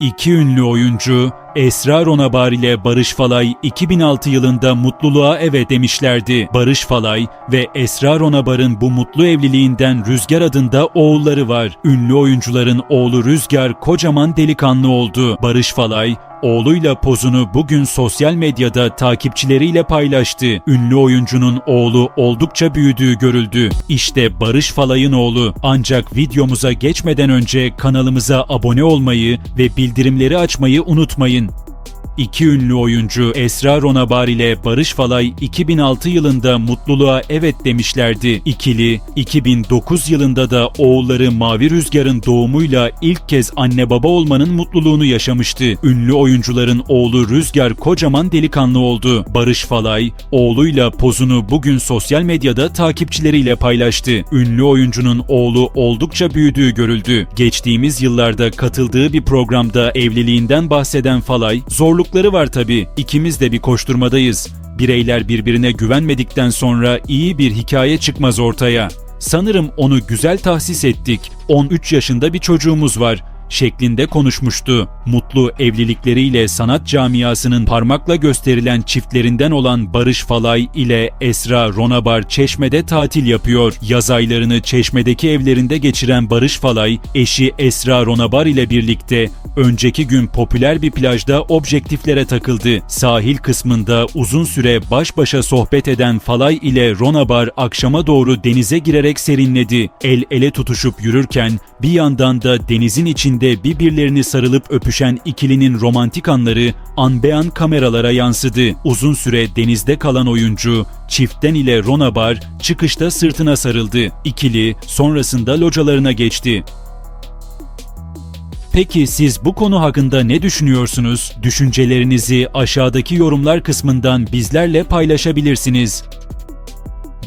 İki ünlü oyuncu Esra Ronabar ile Barış Falay 2006 yılında mutluluğa evet demişlerdi. Barış Falay ve Esra Ronabar'ın bu mutlu evliliğinden Rüzgar adında oğulları var. Ünlü oyuncuların oğlu Rüzgar kocaman delikanlı oldu. Barış Falay Oğluyla pozunu bugün sosyal medyada takipçileriyle paylaştı. Ünlü oyuncunun oğlu oldukça büyüdüğü görüldü. İşte Barış Falay'ın oğlu. Ancak videomuza geçmeden önce kanalımıza abone olmayı ve bildirimleri açmayı unutmayın. İki ünlü oyuncu Esra Ronabar ile Barış Falay 2006 yılında mutluluğa evet demişlerdi. İkili 2009 yılında da oğulları Mavi Rüzgar'ın doğumuyla ilk kez anne baba olmanın mutluluğunu yaşamıştı. Ünlü oyuncuların oğlu Rüzgar kocaman delikanlı oldu. Barış Falay oğluyla pozunu bugün sosyal medyada takipçileriyle paylaştı. Ünlü oyuncunun oğlu oldukça büyüdüğü görüldü. Geçtiğimiz yıllarda katıldığı bir programda evliliğinden bahseden Falay zorluk zorlukları var tabii. İkimiz de bir koşturmadayız. Bireyler birbirine güvenmedikten sonra iyi bir hikaye çıkmaz ortaya. Sanırım onu güzel tahsis ettik. 13 yaşında bir çocuğumuz var şeklinde konuşmuştu. Mutlu evlilikleriyle sanat camiasının parmakla gösterilen çiftlerinden olan Barış Falay ile Esra Ronabar Çeşme'de tatil yapıyor. Yaz aylarını Çeşme'deki evlerinde geçiren Barış Falay, eşi Esra Ronabar ile birlikte önceki gün popüler bir plajda objektiflere takıldı. Sahil kısmında uzun süre baş başa sohbet eden Falay ile Ronabar akşama doğru denize girerek serinledi. El ele tutuşup yürürken bir yandan da denizin içinde birbirlerini sarılıp öpüşen ikilinin romantik anları an be an kameralara yansıdı. Uzun süre denizde kalan oyuncu çiftten ile Ronabar çıkışta sırtına sarıldı. İkili sonrasında localarına geçti. Peki siz bu konu hakkında ne düşünüyorsunuz? Düşüncelerinizi aşağıdaki yorumlar kısmından bizlerle paylaşabilirsiniz.